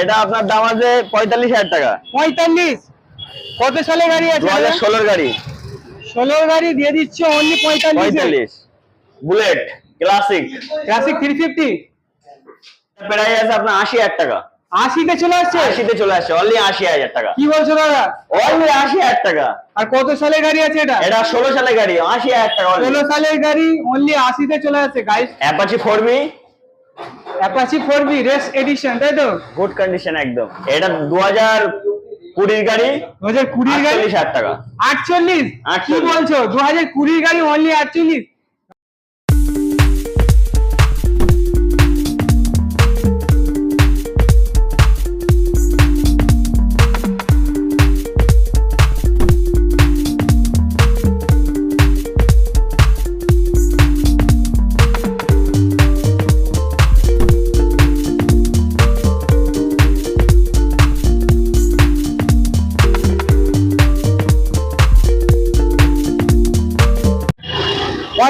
এটা আপনার দাম আছে পঁয়তাল্লিশ হাজার টাকা। পঁয়তাল্লিশ? কত সালে গাড়ি দু আছে হাজার ষোলোর গাড়ি। ষোলোর গাড়ি দিয়ে দিচ্ছে অনলি পঁয়তাল্লিশ Bullet Classic Classic three fifty price আছে আপনার আশি হাজার টাকা। আশিতে চলে আসছে? আশিতে চলে আসছে অনলি আশি হাজার টাকা। কি বলছো দাদা? অনলি আশি হাজার টাকা। আর কত সালের গাড়ি আছে এটা? এটা ষোলো সালের গাড়ি আশি হাজার টাকা ষোলো সালের গাড়ি অনলি আশিতে চলে আসছে গাড়ি Apache four V Apache four V race edition তাই তো? গুড কন্ডিশন একদম। এটা দু হাজার কুড়ির গাড়ি দু হাজার কুড়ির গাড়ি? আটচল্লিশ হাজার টাকা। আটচল্লিশ? কি বলছো? দু হাজার কুড়ির গাড়ি অনলি আটচল্লিশ?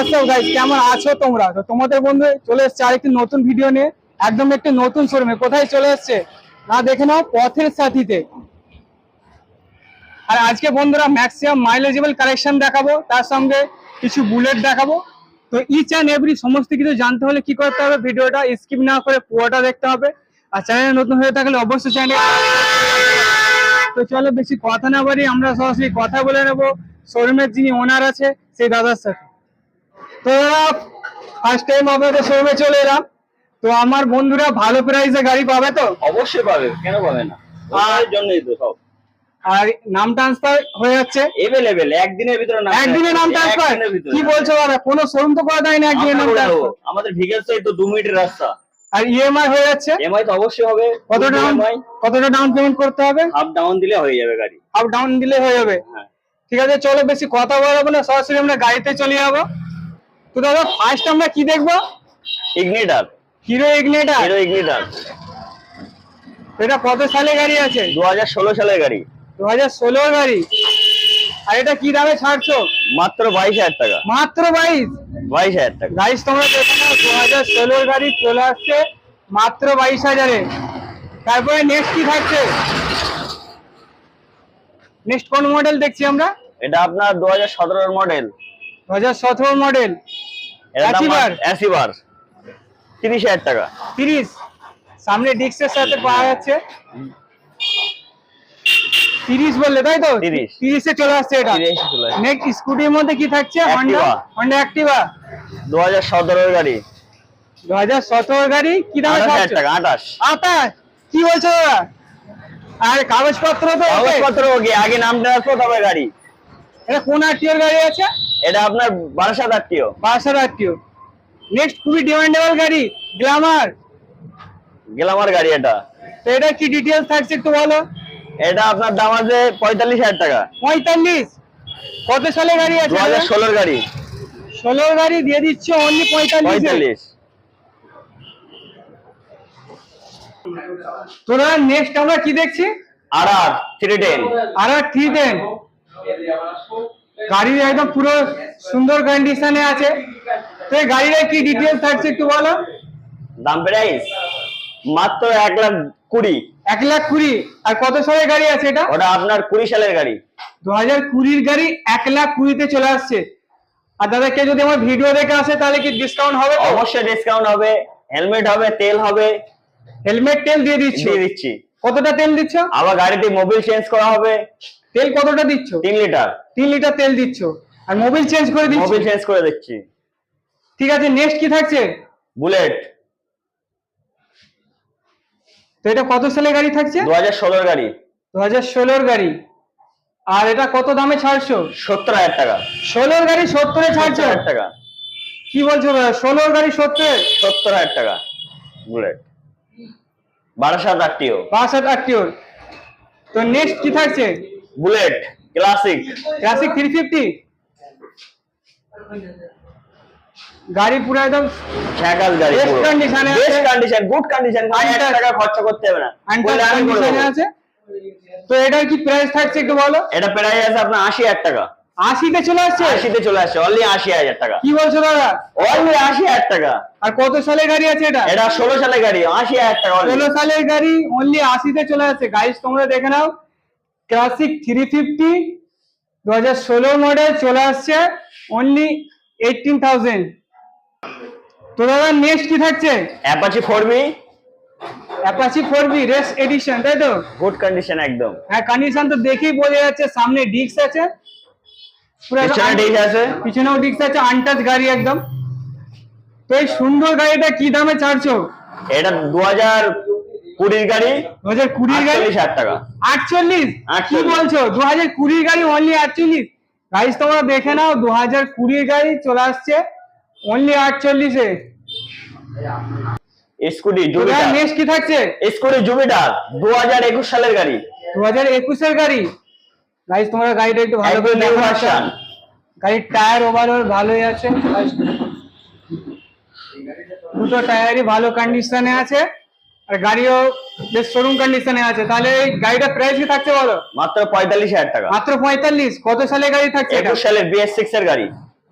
হোয়াটসঅ্যাপ ম্যাক্সিমাম মাইলেজেবল কালেকশন দেখাবো, তার সঙ্গে কিছু বুলেট দেখাবো। তো ইচ অ্যান্ড এভরি সমস্ত কিছু জানতে হলে কি করতে হবে? ভিডিওটা স্কিপ না করে পুরোটা দেখতে হবে। আর চ্যানেলে নতুন হয়ে থাকলে অবশ্যই চ্যানেল তো চলো, বেশি কথা না বাড়ি আমরা সরাসরি কথা বলে নেব। শোরুমের যিনি ওনার আছে, সেই দাদার সাথে। তো ফার্স্ট টাইম আপনাদের শোরুমে চলে এলাম। তো আমার বন্ধুরা ভালো প্রাইসে গাড়ি পাবে তো? অবশ্যই পাবে কেন পাবে না? আর জন্যই তো সব। আর নাম ট্রান্সফার হয়ে যাচ্ছে? এভেলেবেল একদিনের ভিতরে না একদিনে নাম ট্রান্সফার কি বলছো কোনো শোরুম তো করা না একদিনে নাম। ট্রান্সফার আমাদের সাইড তো দু মিনিটের রাস্তা। আর ইএমআই হয়ে যাচ্ছে? এমআই তো অবশ্যই হবে কত ডাউন কতটা ডাউন পেমেন্ট করতে হবে? হাফ ডাউন দিলে হয়ে যাবে গাড়ি। আপ ডাউন দিলে হয়ে যাবে। হ্যাঁ। ঠিক আছে চলো বেশি কথা বলব না সরাসরি আমরা গাড়িতে চলে যাব। তো দাদা ফার্স্ট আমরা কি দেখব? Ignitor Hero Ignitor Hero Ignitor এটা কত সালে গাড়ি আছে? দু হাজার ষোলো সালের গাড়ি। দু হাজার ষোলোর গাড়ি। আর এটা কি দামে ছাড়ছো? মাত্র বাইশ হাজার টাকা। মাত্র বাইশ? বাইশ হাজার টাকা। গাইস তোমরা দেখো না দু হাজার ষোলোর গাড়ি চলে আসছে মাত্র বাইশ হাজারে। তারপরে নেক্সট কি থাকছে? নেক্সট কোন মডেল দেখছি আমরা? এটা আপনার দু হাজার সতেরোর মডেল দু হাজার সতেরো মডেল? অ্যাসিবার তিরিশ হাজার টাকা। তিরিশ। সামনে ডিস্কের সাথে পাওয়া যাচ্ছে। তিরিশ বললে তাই তো? 30 তিরিশে চলে আসছে এটা। 30 এ চলে আসছে। নেক্সট স্কুটির মধ্যে কি থাকছে? হন্ডা হন্ডা অ্যাক্টিভা দু হাজার সতেরোর গাড়ি। দু হাজার সতেরো গাড়ি? কি দামে আঠাশ টাকা আঠাশ। আতাশ কি বলছো আর কাগজপত্র তো কাগজপত্র আগে নাম ট্রান্সফার তবে গাড়ি। এটা কোন আরটিওর গাড়ি আছে? এটা আপনার বারাসাত আত্মীয়। বাসার আরটিও নেক্সট খুবই ডিমান্ডেবল গাড়ি গ্ল্যামার গেলামার গাড়ি এটা। তো এটা কি ডিটেলস থাকছে একটু বলো? এটা আপনার দাম আছে পঁয়তাল্লিশ হাজার টাকা। পঁয়তাল্লিশ। কত সালের গাড়ি দু আছে হাজার ষোলোর গাড়ি। ষোলোর গাড়ি দিয়ে দিচ্ছে অনলি পঁয়তাল্লিশ। পঁয়তাল্লিশ। তোরা নেক্সট আমরা কি দেখছি? R R three ten R R three ten গাড়ির একদম পুরো সুন্দর কন্ডিশনে আছে। তো এই গাড়ির কি ডিটেলস থাকছে একটু বলো? দাম প্রাইস মাত্র এক লাখ কুড়ি। এক লাখ কুড়ি। আর কত সালের গাড়ি আছে এটা? ওটা আপনার কুড়ি সালের গাড়ি। দু হাজার কুড়ির গাড়ি এক লাখ কুড়িতে চলে আসছে। আর দাদাকে যদি আমার ভিডিও দেখে আসে তাহলে কি ডিসকাউন্ট হবে অবশ্যই ডিসকাউন্ট হবে। হেলমেট হবে তেল হবে। হেলমেট তেল দিয়ে দিচ্ছি। দিয়ে দিচ্ছি। কতটা তেল দিচ্ছ? আবার গাড়িতে মোবিল চেঞ্জ করা হবে। তেল কতটা দিচ্ছ? তিন লিটার। তিন লিটার তেল দিচ্ছ। আর মোবিল চেঞ্জ করে দিচ্ছ? মোবিল চেঞ্জ করে দিচ্ছি। ঠিক আছে নেক্সট কি থাকছে? বুলেট তো এটা কত সালের গাড়ি থাকছে? দু হাজার ষোলোর গাড়ি। দু হাজার ষোলোর গাড়ি। আর এটা কত দামে ছাড়ছো? সত্তর হাজার টাকা। ষোলোর গাড়ি সত্তরে ছাড়ছো হাজার টাকা। কি বলছো ষোলোর গাড়ি সত্তরে সত্তর হাজার টাকা। বুলেট বারাসাত আটটিও বাসাত আটটিওর তো নেক্সট কি থাকছে? Bullet Classic. Classic three fifty গাড়ি পুরো একদম ছ্যাকাল গাড়ি condition আছে। বেস্ট কন্ডিশন গুড কন্ডিশন এক Untouched- টাকা খরচা করতে হবে না। আমি করে আছে। তো এটার কি প্রাইস থাকছে একটু বলো? এটা প্রাইস আছে আপনার আশি হাজার টাকা। আশিতে চলে আসছে? আশিতে চলে আসছে অনলি আশি হাজার টাকা। কি বলছো দাদা? অনলি আশি হাজার টাকা। আর কত সালের গাড়ি আছে এটা? এটা ষোলো সালের গাড়ি আশি হাজার টাকা ষোলো সালের গাড়ি অনলি আশিতে চলে আসছে। গাইস তোমরা দেখে নাও। ক্লাসিক থ্রি ফিফটি দু হাজার ষোলো মডেল চলে আসছে অনলি এইটিন থাউজেন্ড তো দাদা নেক্সট কি থাকছে? Apache four V Apache four V race edition তাই তো? গুড কন্ডিশন একদম। হ্যাঁ কন্ডিশন তো দেখেই বোঝা যাচ্ছে সামনে ডিস্ক আছে পুরো একদম পিছনে ডিস্ক আছে। পিছনেও ডিস্ক আছে আনটাচ গাড়ি একদম। তো এই সুন্দর গাড়িটা কি দামে ছাড়ছো? এটা দু হাজার কুড়ির গাড়ি। দু হাজার কুড়ির গাড়ি? হাজার টাকা। আটচল্লিশ? কি বলছো? দু হাজার কুড়ির গাড়ি অনলি আটচল্লিশ? তোমরা দেখে নাও দু হাজার কুড়ির গাড়ি চলে আসছে অনলি আটচল্লিশে। স্কুটি জুপিটার নেক্সট কি থাকছে? স্কুটি জুপিটার দু হাজার একুশ সালের গাড়ি। দু হাজার একুশের গাড়ি। গাইস তোমরা গাড়িটা একটু ভালো করে দেখো ভার্সন গাড়ির টায়ার ওভারঅল ভালোই আছে। দুটো টায়ারই ভালো কন্ডিশনে আছে। আর গাড়িও বেশ শোরুম কন্ডিশনে আছে। তাহলে এই গাড়িটা প্রাইস কি থাকছে বলো? মাত্র পঁয়তাল্লিশ হাজার টাকা। মাত্র পঁয়তাল্লিশ। কত সালে গাড়ি থাকছে একুশ সালের বিএস সিক্স এর গাড়ি।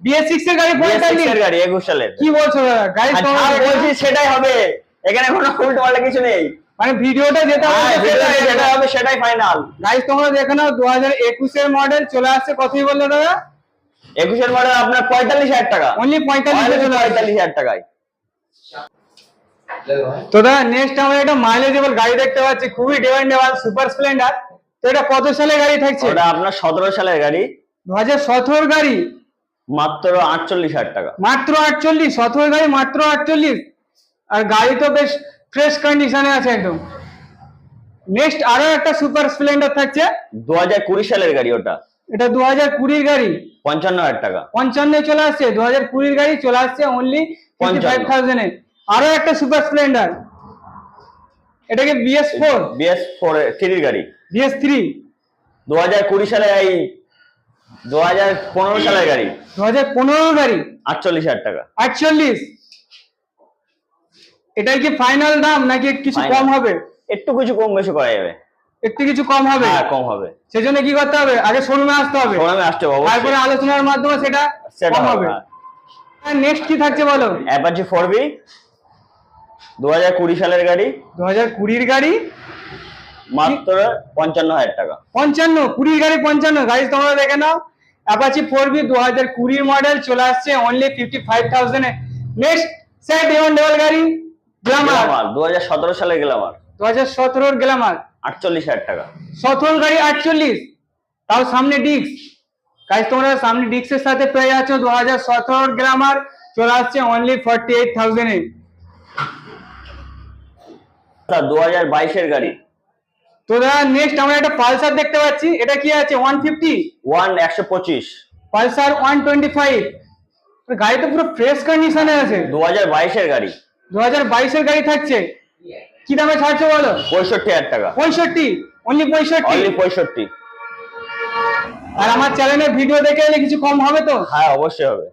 বিএস সিক্স এর গাড়ি পঁয়তাল্লিশ এর গাড়ি একুশ সালের। কি বলছো দাদা? গাড়ি বলছি সেটাই হবে। এখানে কোনো উল্টো পাল্টা কিছু নেই। মানে ভিডিওটা যেটা হ্যাঁ, বলছে যেটা- হবে। সেটাই ফাইনাল গাইস তোমরা দেখে নাও দু হাজার একুশের মডেল চলে আসছে কতই বললে দাদা? একুশের মডেল আপনার পঁয়তাল্লিশ হাজার টাকা। অনলি পঁয়তাল্লিশে চলে আসছে। পঁয়তাল্লিশ হাজার টাকায়। তো দাদা নেক্সট আমরা একটা মাইলেজেবল গাড়ি দেখতে পাচ্ছি খুবই ডিমান্ডেবল সুপার স্প্লেন্ডার তো এটা কত সালের গাড়ি থাকছে? ওটা আপনার সতেরো সালের গাড়ি। দু হাজার সতেরোর গাড়ি? মাত্র আটচল্লিশ হাজার টাকা। মাত্র আটচল্লিশ সতেরোর গাড়ি মাত্র আটচল্লিশ। আর গাড়ি তো বেশ ফ্রেশ কন্ডিশনে আছে একদম। নেক্সট আরও একটা সুপার স্প্লেন্ডার থাকছে। দু হাজার কুড়ি সালের গাড়ি ওটা। এটা দু হাজার কুড়ির গাড়ি। পঞ্চান্ন হাজার টাকা। পঞ্চান্ন চলে আসছে দু হাজার কুড়ির গাড়ি চলে আসছে অনলি ফিফটি ফাইভ থাউজেন্ডে আরও একটা সুপার স্প্লেন্ডার এটাকে বিএস ফোর বিএস ফোর থ্রির গাড়ি। বিএস থ্রি দু হাজার কুড়ি সালে এই দু হাজার পনেরো সালের গাড়ি। দু হাজার পনেরো গাড়ি। আটচল্লিশ হাজার টাকা। আটচল্লিশ। এটাই কি ফাইনাল দাম নাকি কিছু কম হবে? একটু কিছু কম বেশি করা যাবে। একটু কিছু কম হবে? হ্যাঁ কম হবে। সেজন্য কি করতে হবে? আগে শোরুমে আসতে হবে। শোরুমে আসতে হবে তারপরে আলোচনার মাধ্যমে সেটা সেটা কম হবে নেক্সট কি থাকছে বলো? অ্যাপাচি ফোর বি দু হাজার কুড়ি সালের গাড়ি। দু হাজার কুড়ির গাড়ি? মাত্র পঞ্চান্ন হাজার টাকা। পঞ্চান্ন কুড়ির গাড়ি পঞ্চান্ন। গাড়ি তোমরা দেখে নাও। অ্যাপাচি ফোর বি দু হাজার কুড়ির মডেল চলে আসছে only fifty five thousand next set ইভন ডেবল গাড়ি। গ্লামার দু হাজার সতেরো সালের গ্লামার দু হাজার সতেরোর গ্লামার আটচল্লিশ হাজার টাকা। সতেরো গাড়ি আটচল্লিশ তাও সামনে ডিস্ক গাইজ তোমরা সামনে ডিস্কের সাথে পেয়ে যাচ্ছ দু হাজার সতেরোর গ্রামার চলে আসছে অনলি ফর্টি এইট থাউজেন্ডে দু হাজার বাইশের গাড়ি। তো দাদা নেক্সট আমরা একটা পালসার দেখতে পাচ্ছি। এটা কি আছে? ওয়ান ফিফটি ওয়ান একশো পঁচিশ। পালসার ওয়ান টোয়েন্টি ফাইভ গাড়ি তো পুরো ফ্রেশ কন্ডিশনে আছে। দু হাজার বাইশের গাড়ি। দু হাজার বাইশের গাড়ি থাকছে। কি দামে ছাড়ছো বলো? পঁয়ষট্টি হাজার টাকা। পঁয়ষট্টি? অনলি পঁয়ষট্টি? অনলি পঁয়ষট্টি। আর আমার চ্যানেলের ভিডিও দেখে এলে কিছু কম হবে তো? হ্যাঁ অবশ্যই হবে।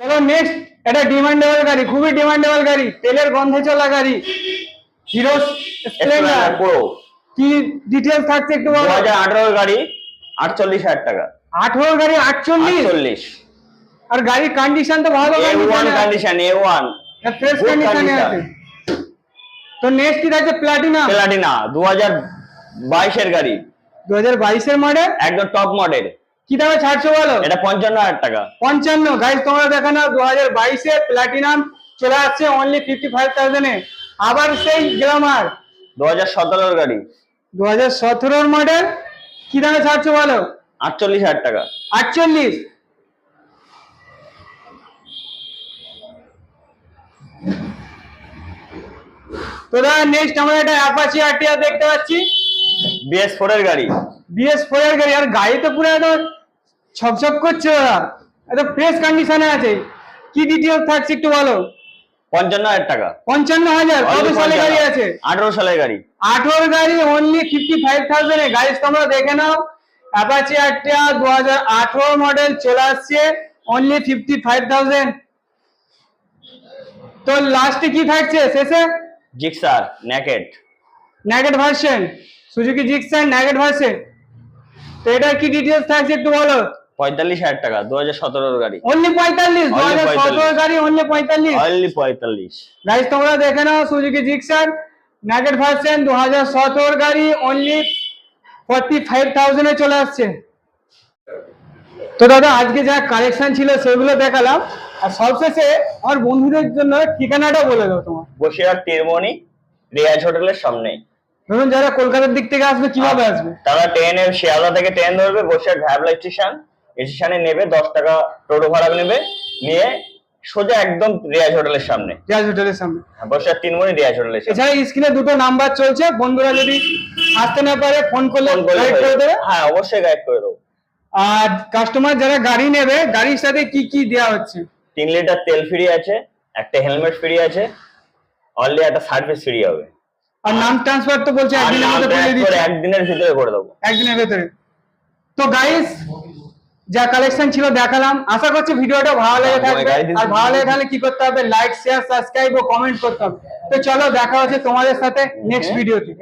চলো নেক্সট এটা ডিমান্ডেবল গাড়ি খুবই ডিমান্ডেবল গাড়ি তেলের গন্ধে চলা গাড়ি। হিরো স্প্লেন্ডার প্রো কি ডিটেইলস থাকছে একটু বলো? 2018 গাড়ি 48000 টাকা। 18 গাড়ি 48 48 আর গাড়ির কন্ডিশন তো ভালো গাড়ি কন্ডিশন এ1 হ্যাঁ, তো নেক্সট কি আছে প্লাটিনা প্লাটিনা 2022 এর গাড়ি। 2022 এর মডেল একদম টপ মডেল কি দামে ছাড়ছো বলো? এটা 55000 টাকা। 55 গাইস তোমরা দেখো না 2022 এ প্লাটিনাম চলে আসছে অনলি 55000 এ। আবার সেই গ্লামার 2017 এর গাড়ি। 2017 এর মডেল কি দামে ছাড়ছো বলো? 48000 টাকা। 48 তো দাদা নেক্সট আমরা একটা অ্যাপাচি আরটিআর দেখতে পাচ্ছি। বিএস ফোর এর গাড়ি। বিএস ফোর এর গাড়ি। আর গাড়ি তো পুরো একদম ছকছক করছে দাদা একদম ফ্রেশ কন্ডিশনে আছে। কি ডিটেলস থাকছে একটু বলো? পঞ্চান্ন হাজার টাকা। পঞ্চান্ন হাজার। কত সালে গাড়ি আছে? আঠারো সালের গাড়ি। আঠারো গাড়ি অনলি ফিফটি ফাইভ থাউজেন্ড গাড়ি তোমরা দেখে নাও। অ্যাপাচি একটা দু হাজার আঠারো মডেল চলে আসছে। অনলি ফিফটি ফাইভ থাউজেন্ড তো লাস্টে কি থাকছে? শেষে? Gixxer naked naked version Suzuki Gixxer naked version তো এটা কি ডিটেলস থাকছে একটু বলো? পঁয়তাল্লিশ হাজার টাকা দু হাজার সতেরোর গাড়ি। অনলি পঁয়তাল্লিশ দু Only হাজার সতেরো 45 গাড়ি অনলি পঁয়তাল্লিশ। অনলি পঁয়তাল্লিশ। গাইস তোমরা দেখে নাও সুজুকি জিক্সার ন্যাগেট ভার্সন দু হাজার সতেরোর গাড়ি অনলি ফর্টি ফাইভ থাউজেন্ডে চলে আসছে। তো দাদা আজকে যা কালেকশন ছিল সেগুলো দেখালাম। আর সবশেষে আমার বন্ধুদের জন্য ঠিকানাটা বলে দাও তোমার। বসিরহাট তীরমণি রিয়াজ হোটেলের সামনে ধরুন যারা কলকাতার দিক থেকে আসবে কীভাবে আসবে? তারা ট্রেনের শিয়ালদা থেকে ট্রেন ধরবে বসিরহাট ভ্যাবলা স্টেশন স্টেশনে নেবে দশ টাকা টোটো ভাড়া নেবে নিয়ে সোজা একদম রিয়াজ হোটেলের সামনে। রিয়াজ হোটেলের সামনে। হ্যাঁ, বসিরহাট তিনমণি রিয়াজ হোটেলের সামনে। এছাড়া স্ক্রিনে দুটো নাম্বার চলছে বন্ধুরা যদি আসতে না পারে ফোন করলে গাইড করে দেবে। হ্যাঁ অবশ্যই গাইড করে দেবো। আর কাস্টমার যারা গাড়ি নেবে গাড়ির সাথে কি কি দেওয়া হচ্ছে? তিন লিটার তেল ফ্রি আছে একটা হেলমেট ফ্রি আছে অনলি একটা সার্ভিস ফ্রি হবে। আর নাম ট্রান্সফার তো বলছে একদিনের মধ্যে করে দিচ্ছে। একদিনের ভিতরে করে দেবো। একদিনের ভেতরে। তো গাইস যা কালেকশন ছিল দেখালাম। আশা করছি ভিডিওটা ভালো লেগে থাকবে। আর ভালো লেগে থাকলে কি করতে হবে? লাইক শেয়ার সাবস্ক্রাইব ও কমেন্ট করতে হবে। তো চলো দেখা হচ্ছে তোমাদের সাথে নেক্সট ভিডিওতে